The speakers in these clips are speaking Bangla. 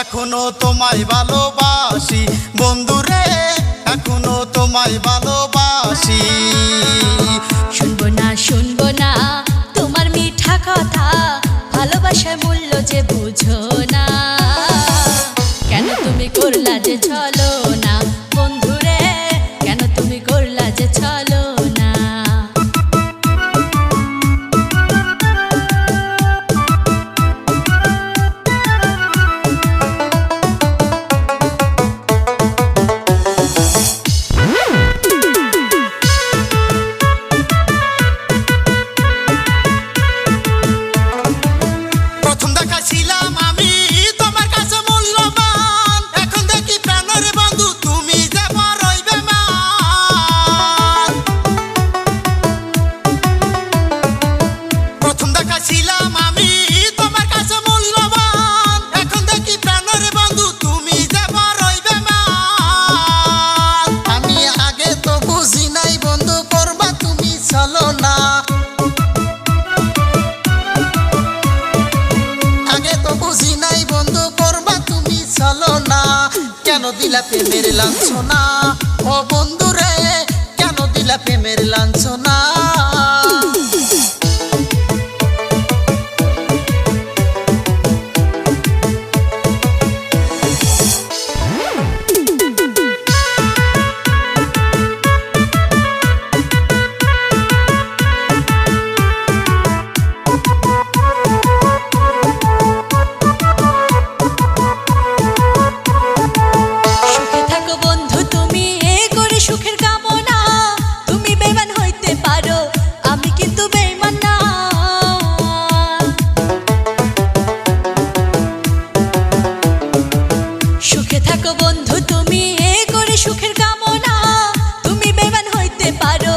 এখনও তোমায় ভালোবাসি। বন্ধুরে এখনও তোমায় ভালোবাসি। শুনব না শুনব না, তোমার মিঠা কথা, ভালোবাসার মূল্য যে বুঝো না। কেন তুমি করলা যে আগে তো বুঝি নাই বন্ধু, করবা তুমি চলো না। কেন দিলা প্রেমের লাঞ্ছনা? ও বন্ধু রে কেন দিলা প্রেমের লাঞ্ছনা? বন্ধু, তুমি এ করে সুখের কামনা। তুমি বেমান হইতে পারো,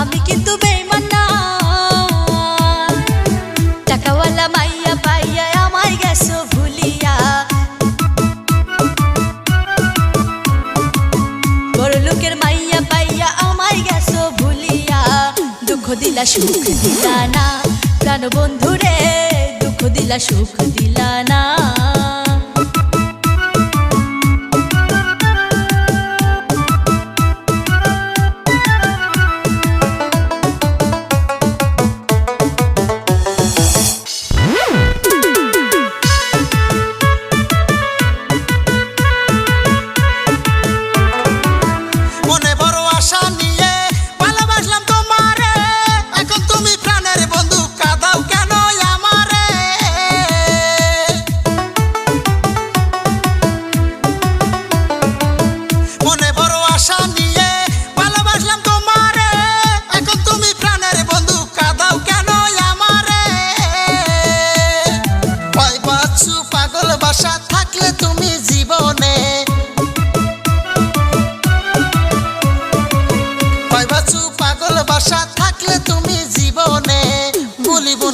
আমি কিন্তু বেমান না। টাকাওয়ালা মাইয়া পাইয়া আমায় গেছো ভুলিয়া। বড় লোকের মাইয়া পাইয়া আমায় গেছো ভুলিয়া। দুঃখ দিলা, সুখ দিলা না। প্রাণ বন্ধু রে, দুঃখ দিলা, সুখ দিলা না।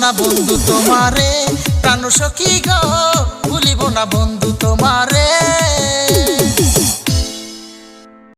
না বন্ধু তোমারে? প্রাণ সখী গো ভুলিব না বন্ধু তোমারে।